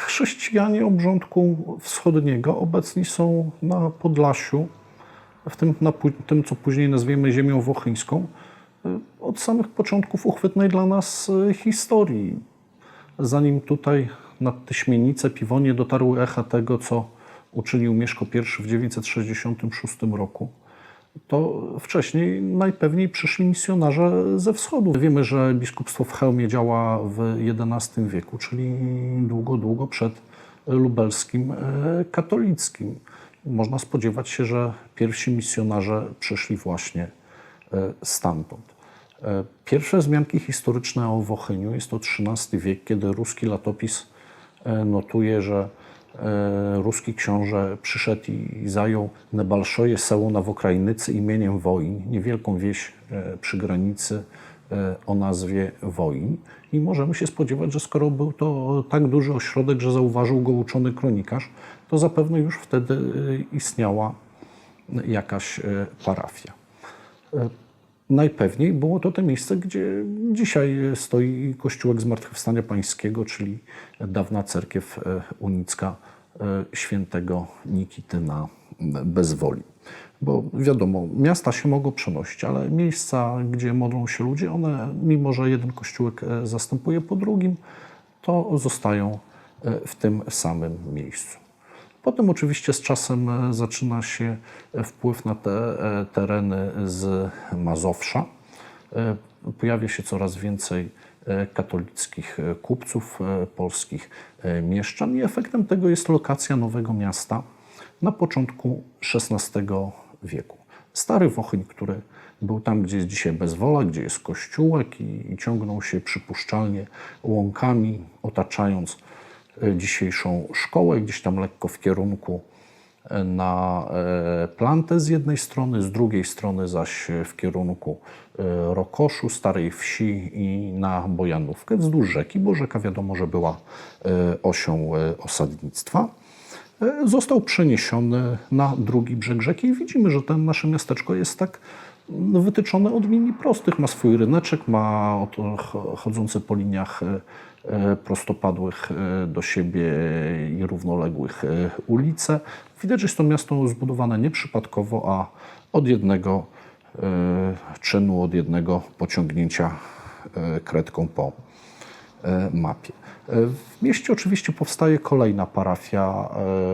Chrześcijanie obrządku wschodniego obecni są na Podlasiu, w tym, na tym co później nazwiemy ziemią wochyńską, y, od samych początków uchwytnej dla nas y, historii. Zanim tutaj nad Tyśmienice, Piwonie dotarły echa tego, co uczynił Mieszko I w 966 roku, to wcześniej najpewniej przyszli misjonarze ze wschodu. Wiemy, że biskupstwo w Chełmie działa w XI wieku, czyli długo, długo przed lubelskim e, katolickim. Można spodziewać się, że pierwsi misjonarze przyszli właśnie e, stamtąd. E, Pierwsze wzmianki historyczne o Wochyniu jest to XIII wiek, kiedy ruski latopis notuje, że ruski książę przyszedł i zajął Nebalszoje seło na Wokrajnycy imieniem Woin, niewielką wieś e, przy granicy e, o nazwie Woin. I możemy się spodziewać, że skoro był to tak duży ośrodek, że zauważył go uczony kronikarz, to zapewne już wtedy e, istniała jakaś e, parafia. Najpewniej było to to miejsce, gdzie dzisiaj stoi kościółek Zmartwychwstania Pańskiego, czyli dawna cerkiew e, unicka e, świętego Nikityna bez woli. Bo wiadomo, miasta się mogą przenosić, ale miejsca, gdzie modlą się ludzie, one, mimo że jeden kościółek e, zastępuje po drugim, to zostają w tym samym miejscu. Potem oczywiście z czasem e, zaczyna się e, wpływ na te e, tereny z Mazowsza. Pojawia się coraz więcej katolickich kupców polskich, mieszczan i efektem tego jest lokacja Nowego Miasta na początku XVI wieku. Stary Wochyń, który był tam, gdzie jest dzisiaj Bezwola, gdzie jest kościółek i, i ciągnął się przypuszczalnie łąkami, otaczając dzisiejszą szkołę, gdzieś tam lekko w kierunku e, na e, Plantę z jednej strony, z drugiej strony zaś w kierunku e, Rokoszu, Starej Wsi i na Bojanówkę wzdłuż rzeki, bo rzeka wiadomo, że była osią osadnictwa. Został przeniesiony na drugi brzeg rzeki i widzimy, że ten nasze miasteczko jest tak wytyczone od linii prostych. Ma swój ryneczek, ma oto ch- chodzące po liniach e, e, prostopadłych e, do siebie i równoległych ulice. Widać, że jest to miasto zbudowane nieprzypadkowo, a od jednego czynu, od jednego pociągnięcia kredką po mapie. W mieście oczywiście powstaje kolejna parafia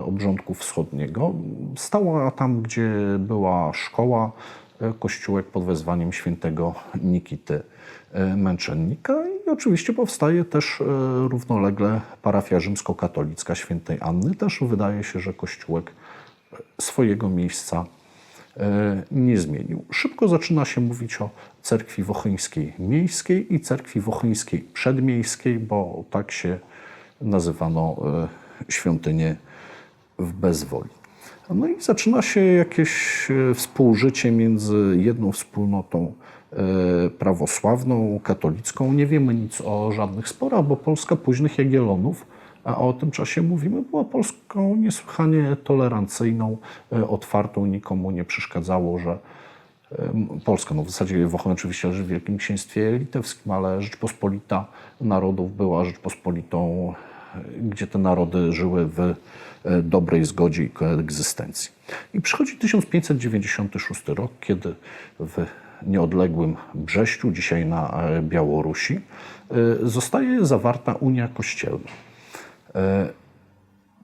obrządku wschodniego. Stała tam, gdzie była szkoła, kościółek pod wezwaniem świętego Nikity e, Męczennika i oczywiście powstaje też e, równolegle parafia rzymskokatolicka świętej Anny. Też wydaje się, że kościółek e, swojego miejsca nie zmienił. Szybko zaczyna się mówić o cerkwi wochyńskiej miejskiej i cerkwi wochyńskiej przedmiejskiej, bo tak się nazywano świątynię w Bezwoli. No i zaczyna się jakieś e, współżycie między jedną wspólnotą e, prawosławną, katolicką. Nie wiemy nic o żadnych sporach, bo Polska późnych Jagiellonów, a o tym czasie mówimy, była Polską niesłychanie tolerancyjną, e, otwartą, nikomu nie przeszkadzało, że Polska, no w zasadzie Włochy oczywiście leży w Wielkim Księstwie Litewskim, ale Rzeczpospolita Narodów była Rzeczpospolitą, gdzie te narody żyły w e, dobrej zgodzie i koegzystencji. I przychodzi 1596 rok, kiedy w nieodległym Brześciu, dzisiaj na e, Białorusi, e, zostaje zawarta Unia Kościelna.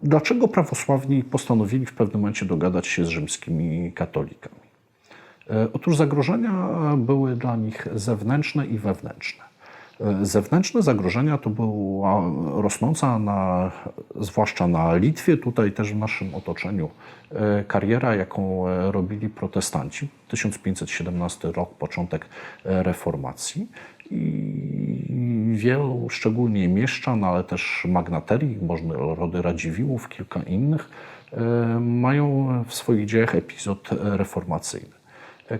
Dlaczego prawosławni postanowili w pewnym momencie dogadać się z rzymskimi katolikami? Otóż zagrożenia były dla nich zewnętrzne i wewnętrzne. Zewnętrzne zagrożenia to była rosnąca, na, zwłaszcza na Litwie, tutaj też w naszym otoczeniu, e, kariera, jaką e, robili protestanci. 1517 rok, początek e, reformacji. I wielu, szczególnie mieszczan, ale też magnaterii, można rody Radziwiłłów, kilka innych, mają w swoich dziejach epizod reformacyjny.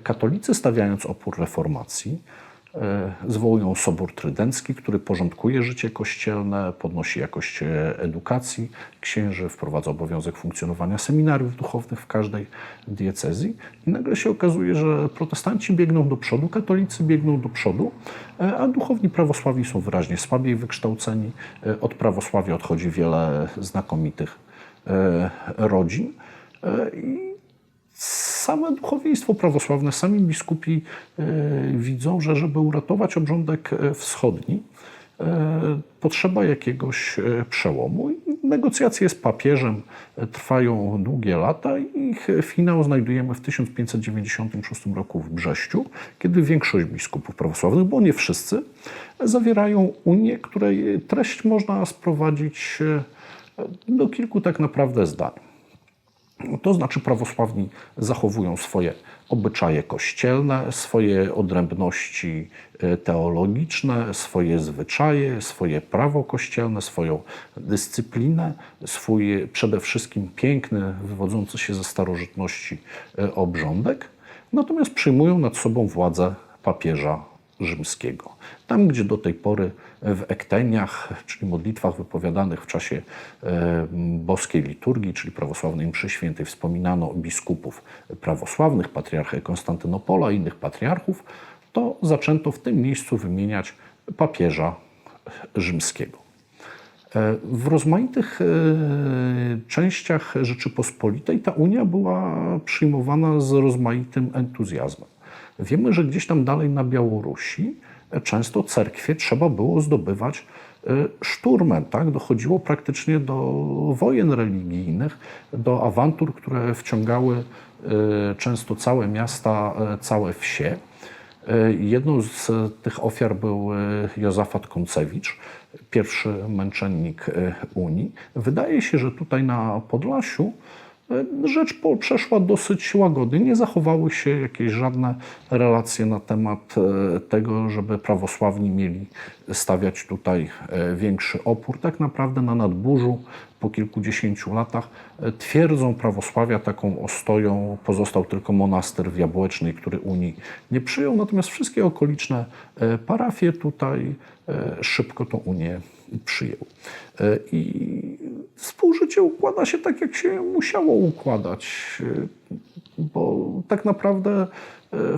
Katolicy stawiając opór reformacji, zwołują Sobór Trydencki, który porządkuje życie kościelne, podnosi jakość e, edukacji księży, wprowadza obowiązek funkcjonowania seminariów duchownych w każdej diecezji. I nagle się okazuje, że protestanci biegną do przodu, katolicy biegną do przodu, e, a duchowni prawosławi są wyraźnie słabiej wykształceni. E, Od prawosławia odchodzi wiele znakomitych e, rodzin. E, I same duchowieństwo prawosławne, sami biskupi e, widzą, że żeby uratować obrządek e, wschodni, e, potrzeba jakiegoś przełomu. Negocjacje z papieżem trwają długie lata i ich finał znajdujemy w 1596 roku w Brześciu, kiedy większość biskupów prawosławnych, bo nie wszyscy, zawierają unię, której treść można sprowadzić do kilku tak naprawdę zdań. To znaczy prawosławni zachowują swoje obyczaje kościelne, swoje odrębności e, teologiczne, swoje zwyczaje, swoje prawo kościelne, swoją dyscyplinę, swój przede wszystkim piękny, wywodzący się ze starożytności e, obrządek, natomiast przyjmują nad sobą władzę papieża rzymskiego. Tam, gdzie do tej pory w ekteniach, czyli modlitwach wypowiadanych w czasie e, boskiej liturgii, czyli prawosławnej mszy świętej, wspominano biskupów prawosławnych, patriarchę Konstantynopola i innych patriarchów, to zaczęto w tym miejscu wymieniać papieża rzymskiego. E, W rozmaitych e, częściach Rzeczypospolitej ta Unia była przyjmowana z rozmaitym entuzjazmem. Wiemy, że gdzieś tam dalej na Białorusi e, często cerkwie trzeba było zdobywać e, szturmem. Tak? Dochodziło praktycznie do wojen religijnych, do awantur, które wciągały e, często całe miasta, całe wsie. Jedną z tych ofiar był Józafat Koncewicz, pierwszy męczennik Unii. Wydaje się, że tutaj na Podlasiu rzecz po- przeszła dosyć łagodnie. Nie zachowały się jakieś żadne relacje na temat e, tego, żeby prawosławni mieli stawiać tutaj e, większy opór. Tak naprawdę na nadburzu po kilkudziesięciu latach e, twierdzą prawosławia taką ostoją pozostał tylko monaster w Jabłecznej, który Unii nie przyjął, natomiast wszystkie okoliczne e, parafie tutaj e, szybko tą Unię przyjęły. E, I współżycie układa się tak, jak się musiało układać, e, bo tak naprawdę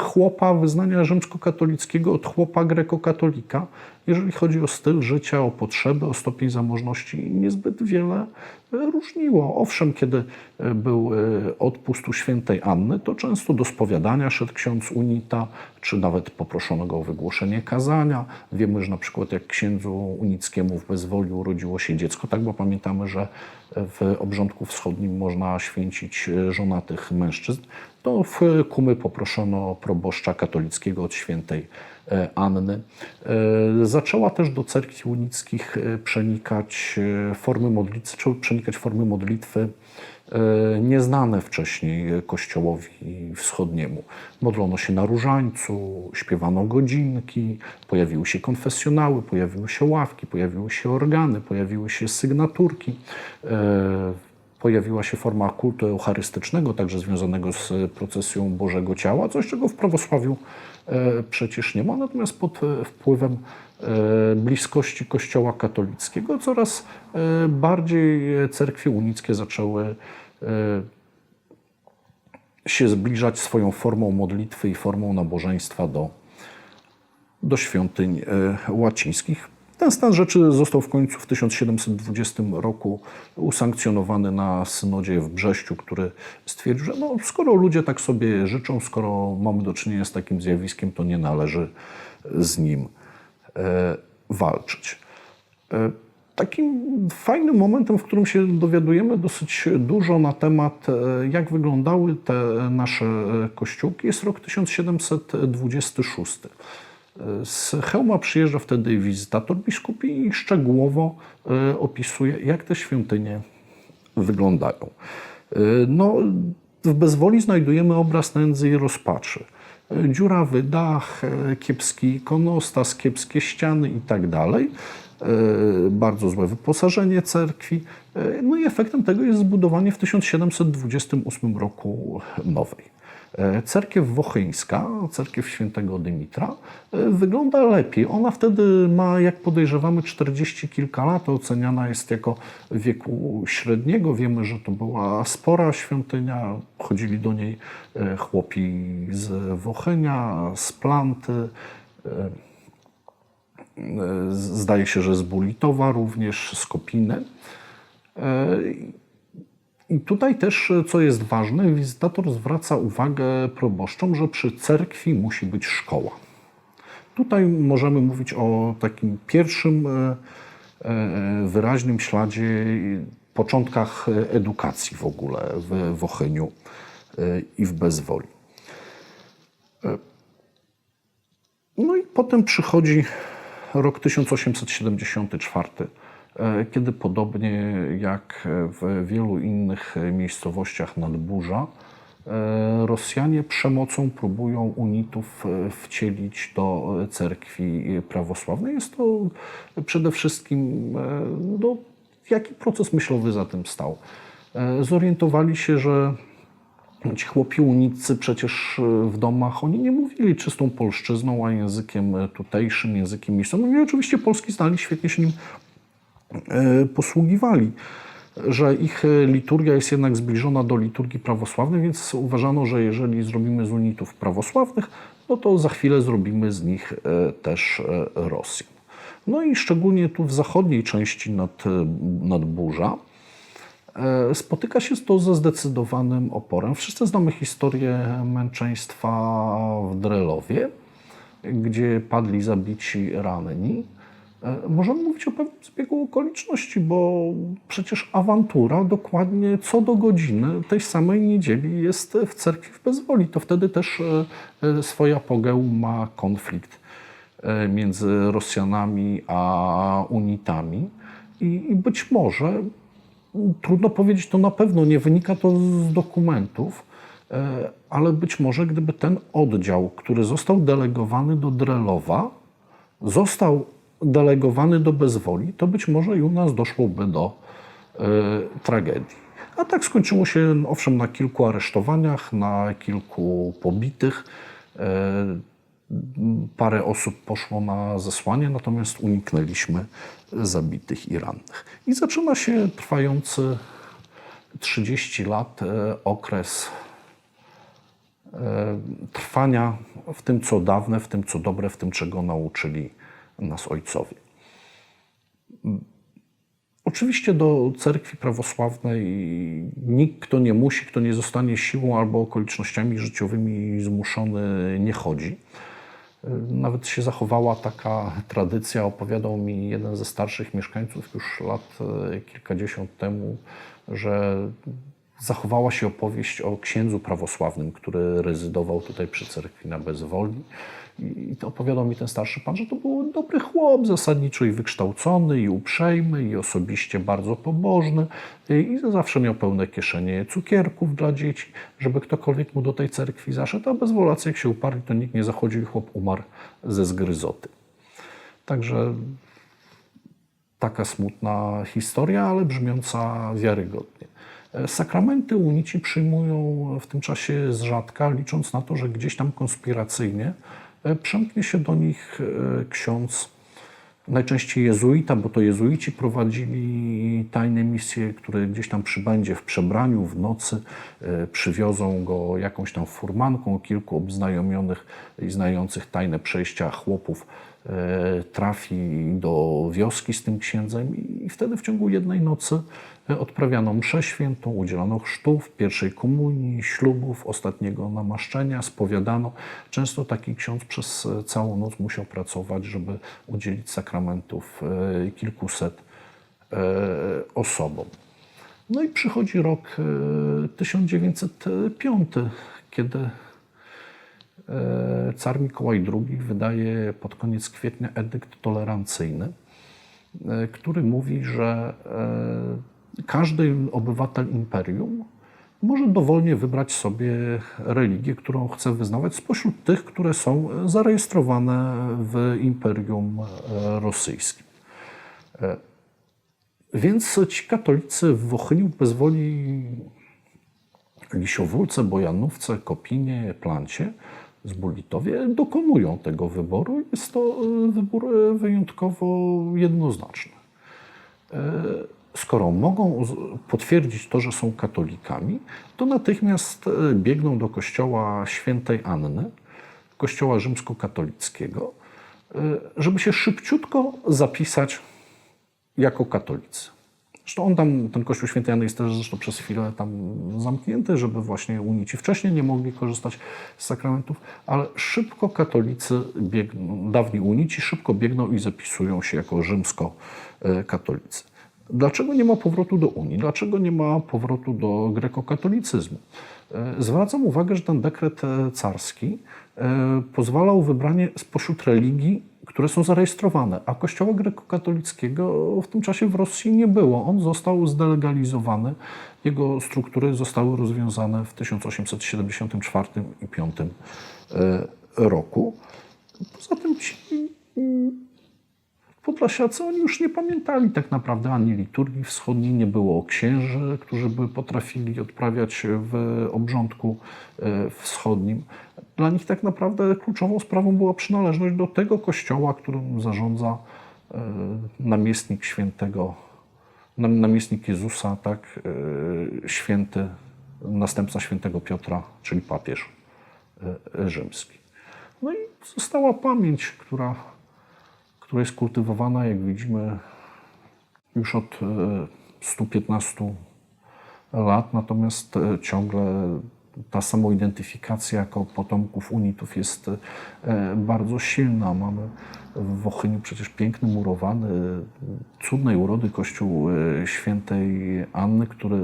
chłopa wyznania rzymskokatolickiego od chłopa grekokatolika, jeżeli chodzi o styl życia, o potrzeby, o stopień zamożności, niezbyt wiele różniło. Owszem, kiedy e, był e, odpust u świętej Anny, to często do spowiadania szedł ksiądz unita, czy nawet poproszono go o wygłoszenie kazania. Wiemy, że na przykład jak księdzu unickiemu w Bezwoliu urodziło się dziecko, tak, bo pamiętamy, że w obrządku wschodnim można święcić e, żonatych mężczyzn, to w Kumy poproszono proboszcza katolickiego od świętej e, Anny. E, Zaczęła też do cerkwi unickich e, przenikać formy modlitwy, zaczęły przenikać formy modlitwy nieznane wcześniej Kościołowi Wschodniemu. Modlono się na różańcu, śpiewano godzinki, pojawiły się konfesjonały, pojawiły się ławki, pojawiły się organy, pojawiły się sygnaturki. E, Pojawiła się forma kultu eucharystycznego, także związanego z procesją Bożego Ciała, coś czego w prawosławiu e, przecież nie ma. Natomiast pod e, wpływem e, bliskości Kościoła katolickiego coraz e, bardziej cerkwie unickie zaczęły e, się zbliżać swoją formą modlitwy i formą nabożeństwa do, do świątyń e, łacińskich. Ten stan rzeczy został w końcu w 1720 roku usankcjonowany na synodzie w Brześciu, który stwierdził, że no, skoro ludzie tak sobie życzą, skoro mamy do czynienia z takim zjawiskiem, to nie należy z nim e, walczyć. E, Takim fajnym momentem, w którym się dowiadujemy dosyć dużo na temat, e, jak wyglądały te nasze e, kościółki, jest rok 1726. Z Chełma przyjeżdża wtedy wizytator biskupi i szczegółowo e, opisuje, jak te świątynie wyglądają. E, No, w bezwoli znajdujemy obraz nędzy i rozpaczy. E, Dziurawy dach, kiepski ikonostas, kiepskie ściany i tak Bardzo złe wyposażenie cerkwi. No i efektem tego jest zbudowanie w 1728 roku nowej. E, Cerkiew Wochyńska, cerkiew świętego Dymitra, e, wygląda lepiej. Ona wtedy ma, jak podejrzewamy, 40 kilka lat. Oceniana jest jako wieku średniego. Wiemy, że to była spora świątynia. Chodzili do niej e, chłopi z Wochenia, z Planty. Zdaje się, że z Bulitowa również, z Kopiny. I tutaj też, e, co jest ważne, wizytator zwraca uwagę proboszczom, że przy cerkwi musi być szkoła. Tutaj możemy mówić o takim pierwszym e, e, wyraźnym śladzie, początkach edukacji w ogóle w Wochyniu i w Bezwoli. No i potem przychodzi rok 1874, e, kiedy podobnie jak w wielu innych miejscowościach nadburza, e, Rosjanie przemocą próbują unitów e, wcielić do cerkwi prawosławnej. Jest to przede wszystkim, e, no, jaki proces myślowy za tym stał. E, Zorientowali się, że Ci chłopi uniccy przecież e, w domach, oni nie mówili czystą polszczyzną, a językiem e, tutejszym, językiem miejscowym. No i oczywiście polski znali, świetnie się nim e, posługiwali. Że ich e, liturgia jest jednak zbliżona do liturgii prawosławnej, więc uważano, że jeżeli zrobimy z unitów prawosławnych, no to za chwilę zrobimy z nich e, też e, Rosjan. No i szczególnie tu w zachodniej części nad, e, nadburza, E, Spotyka się to ze zdecydowanym oporem. Wszyscy znamy historię męczeństwa w Drelowie, gdzie padli zabici ranni. E, Możemy mówić o pewnym zbiegu okoliczności, bo przecież awantura dokładnie co do godziny tej samej niedzieli jest w cerkwi w Bezwoli. To wtedy też e, e, swój apogeum ma konflikt między Rosjanami a unitami. I, być może Trudno powiedzieć, to na pewno nie wynika to z dokumentów, ale być może gdyby ten oddział, który został delegowany do Drelowa, został delegowany do Bezwoli, to być może i u nas doszłoby do e, tragedii. A tak skończyło się owszem na kilku aresztowaniach, na kilku pobitych. E, Parę osób poszło na zesłanie, natomiast uniknęliśmy zabitych i rannych. I zaczyna się trwający 30 lat e, okres trwania w tym, co dawne, w tym, co dobre, w tym, czego nauczyli nas ojcowie. Oczywiście do cerkwi prawosławnej nikt, kto nie musi, kto nie zostanie siłą albo okolicznościami życiowymi zmuszony, nie chodzi. Nawet się zachowała taka tradycja, opowiadał mi jeden ze starszych mieszkańców już lat e, kilkadziesiąt temu, że zachowała się opowieść o księdzu prawosławnym, który rezydował tutaj przy cerkwi na Bezwoli. I to opowiadał mi ten starszy pan, że to był dobry chłop, zasadniczo i wykształcony, i uprzejmy, i osobiście bardzo pobożny, i zawsze miał pełne kieszenie cukierków dla dzieci, żeby ktokolwiek mu do tej cerkwi zaszedł, a bezwolacy jak się uparli, to nikt nie zachodził i chłop umarł ze zgryzoty. Także taka smutna historia, ale brzmiąca wiarygodnie. Sakramenty unici przyjmują w tym czasie z rzadka, licząc na to, że gdzieś tam konspiracyjnie e, przemknie się do nich e, ksiądz, najczęściej jezuita, bo to jezuici prowadzili tajne misje, które gdzieś tam przybędzie w przebraniu w nocy, e, przywiozą go jakąś tam furmanką, kilku obznajomionych i znających tajne przejścia chłopów e, trafi do wioski z tym księdzem i wtedy w ciągu jednej nocy e, odprawiano mszę świętą, udzielono chrztów, pierwszej komunii, ślubów, ostatniego namaszczenia, spowiadano. Często taki ksiądz przez całą noc musiał pracować, żeby udzielić sakramentów e, kilkuset e, osobom. No i przychodzi rok e, 1905, kiedy e, car Mikołaj II wydaje pod koniec kwietnia edykt tolerancyjny, który mówi, że każdy obywatel imperium może dowolnie wybrać sobie religię, którą chce wyznawać spośród tych, które są zarejestrowane w imperium e, rosyjskim. E, Więc ci katolicy w Wochyniu bez woli Lisiowólce, Bojanówce, Kopinie, Plancie, Zbolitowie dokonują tego wyboru. Jest to e, wybór wyjątkowo jednoznaczny. Skoro mogą potwierdzić to, że są katolikami, to natychmiast e, biegną do kościoła świętej Anny, kościoła rzymskokatolickiego, e, żeby się szybciutko zapisać jako katolicy. Zresztą on tam, ten kościół świętej Anny jest też zresztą przez chwilę tam zamknięty, żeby właśnie unici wcześniej nie mogli korzystać z sakramentów, ale szybko katolicy biegną, dawni unici szybko biegną i zapisują się jako rzymskokatolicy. Dlaczego nie ma powrotu do Unii? Dlaczego nie ma powrotu do grekokatolicyzmu? E, Zwracam uwagę, że ten dekret e, carski e, pozwalał wybranie spośród religii, które są zarejestrowane, a kościoła grekokatolickiego w tym czasie w Rosji nie było. On został zdelegalizowany, jego struktury zostały rozwiązane w 1874 i 5 roku. Poza tym ci Podlasiacy oni już nie pamiętali tak naprawdę ani liturgii wschodniej, nie było księży, którzy by potrafili odprawiać w obrządku e, wschodnim. Dla nich tak naprawdę kluczową sprawą była przynależność do tego kościoła, którym zarządza e, namiestnik świętego, nam- namiestnik Jezusa, tak, e, święty, następca świętego Piotra, czyli papież rzymski. No i została pamięć, która która jest kultywowana, jak widzimy, już od e, 115 lat, natomiast e, ciągle ta samoidentyfikacja jako potomków unitów jest e, bardzo silna. Mamy w Wochyniu przecież piękny, murowany, cudnej urody kościół e, świętej Anny, który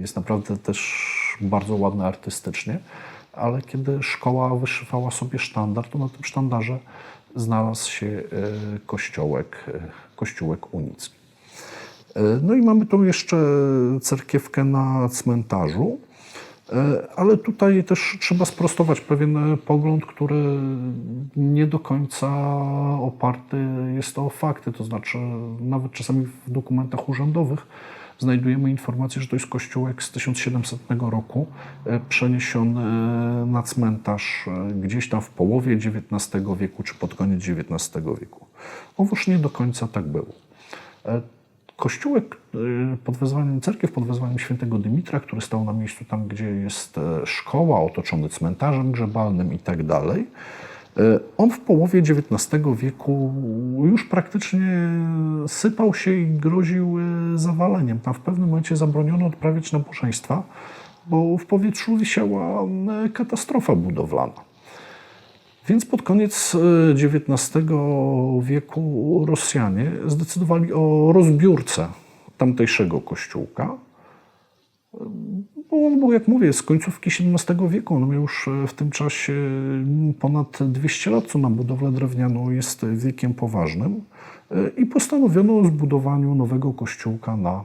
jest naprawdę też bardzo ładny artystycznie, ale kiedy szkoła wyszywała sobie sztandar, to na tym sztandarze znalazł się e, kościołek, e, kościółek unicki. E, No i mamy tu jeszcze cerkiewkę na cmentarzu, ale tutaj też trzeba sprostować pewien pogląd, który nie do końca oparty jest o fakty. To znaczy, nawet czasami w dokumentach urzędowych znajdujemy informację, że to jest kościółek z 1700 roku, e, przeniesiony na cmentarz e, gdzieś tam w połowie XIX wieku czy pod koniec XIX wieku. Otóż nie do końca tak było. E, Kościółek pod wezwaniem, cerkiew pod wezwaniem świętego Dymitra, który stał na miejscu tam, gdzie jest e, szkoła, otoczony cmentarzem grzebalnym i tak dalej. E, On w połowie XIX wieku już praktycznie sypał się i groził e, zawaleniem. Tam w pewnym momencie zabroniono odprawiać nabożeństwa, bo w powietrzu wisiała e, katastrofa budowlana. Więc pod koniec XIX wieku Rosjanie zdecydowali o rozbiórce tamtejszego kościółka. On był, jak mówię, z końcówki XVII wieku. On miał już e, w tym czasie mm, ponad 200 lat, co na budowlę drewnianą jest wiekiem poważnym. E, I postanowiono o zbudowaniu nowego kościółka na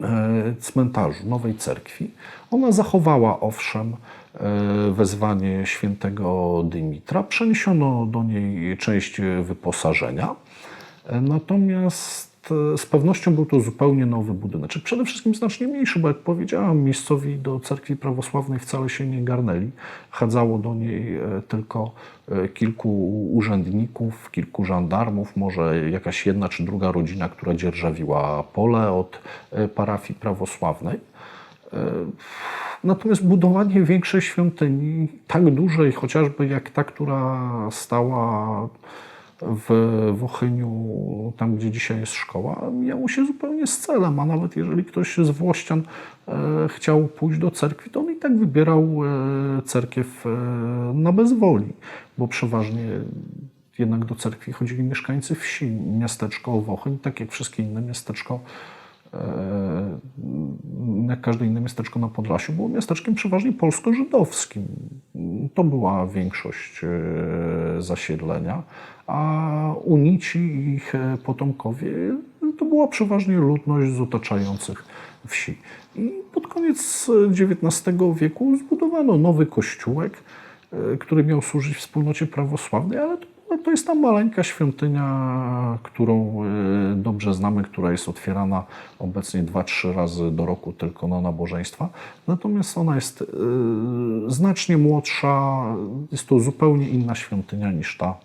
e, cmentarzu, nowej cerkwi. Ona zachowała owszem wezwanie świętego Dymitra, przeniesiono do niej część wyposażenia, natomiast z pewnością był to zupełnie nowy budynek. Przede wszystkim znacznie mniejszy, bo jak powiedziałam, miejscowi do cerkwi prawosławnej wcale się nie garnęli. Chadzało do niej e, tylko e, kilku urzędników, kilku żandarmów, może jakaś jedna czy druga rodzina, która dzierżawiła pole od e, parafii prawosławnej. E, Natomiast budowanie większej świątyni, tak dużej chociażby jak ta, która stała w Wochyniu, tam gdzie dzisiaj jest szkoła, miało się zupełnie z celem, a nawet jeżeli ktoś z Włościan e, chciał pójść do cerkwi, to on i tak wybierał e, cerkiew e, na bezwoli, bo przeważnie jednak do cerkwi chodzili mieszkańcy wsi. Miasteczko Wochyń, tak jak wszystkie inne miasteczko jak każde inne miasteczko na Podlasiu, było miasteczkiem przeważnie polsko-żydowskim. To była większość e, zasiedlenia, a unici i ich e, potomkowie to była przeważnie ludność z otaczających wsi. I pod koniec XIX wieku zbudowano nowy kościółek, e, który miał służyć wspólnocie prawosławnej, ale to no to jest ta maleńka świątynia, którą y, dobrze znamy, która jest otwierana obecnie 2-3 razy do roku tylko na nabożeństwa. Natomiast ona jest y, znacznie młodsza, jest to zupełnie inna świątynia niż ta,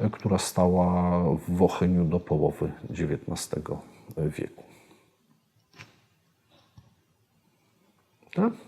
y, która stała w Ochyniu do połowy XIX wieku. Tak?